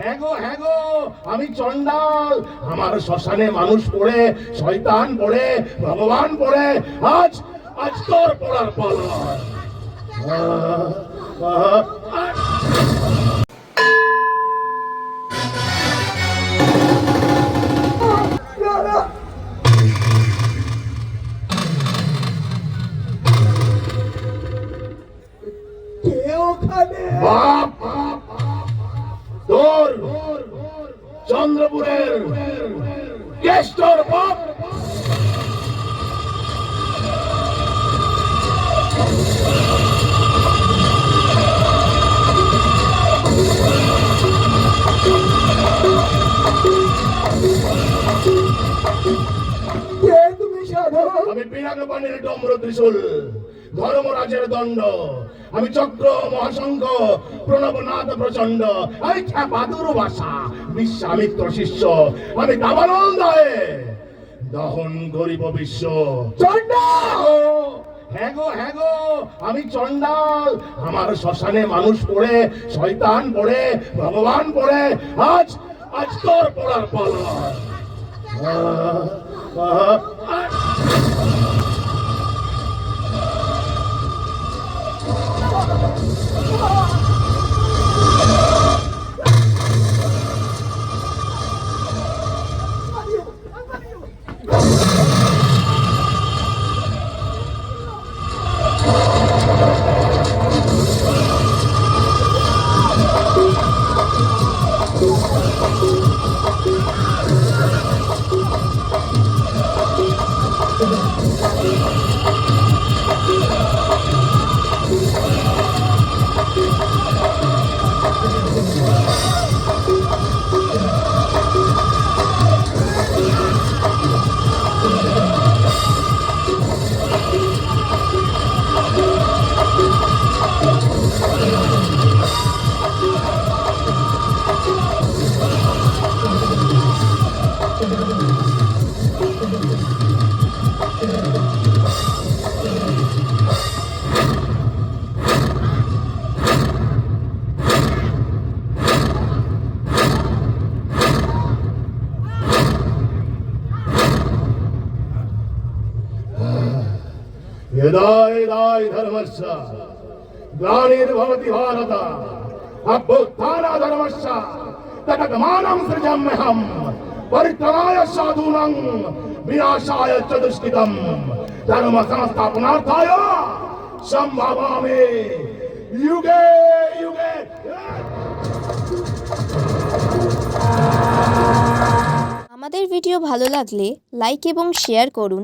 হ্যাঁ গো হ্যাঁ গো আমি চন্ডাল। আমার শ্মশানে মানুষ পড়ে শয়তান পড়ে ভগবান পড়ে। আজ আজ তোর পড়ার পালা বাপ চন্দ্রপুরের কেষ্টর সাধু আমি পিনাকপানির ডম্র ত্রিশূল। ধর্মরাজের দণ্ড। আমি চক্র মহাশঙ্খ প্রণবনাথ প্রচণ্ড আমি খ্যাপাদুর ভাষা বিশ্বামিত্র শিষ্য, আমি দাবানন্দ দহন গরিব বিশ্ব। হ্যাঁ গো হ্যাঁ গো, আমি চন্ডাল আমার শ্মশানে মানুষ পড়ে, শয়তান পড়ে, ভগবান পড়ে। আজ আজ তোর পড়ার পালা। আহ, আহ, আহ। यदाय यदाय धर्मस्य ग्लानिर्भवति भारत अभ्युत्थान धर्मस्य तदगमानं सृजाम्यहम् परित्राय साधूनां विनाशाय च दुष्कृतम् धर्म संस्थापनार्थाय सम्भवामि युगे युगे আমাদের ভিডিও ভালো লাগলে লাইক এবং শেয়ার করুন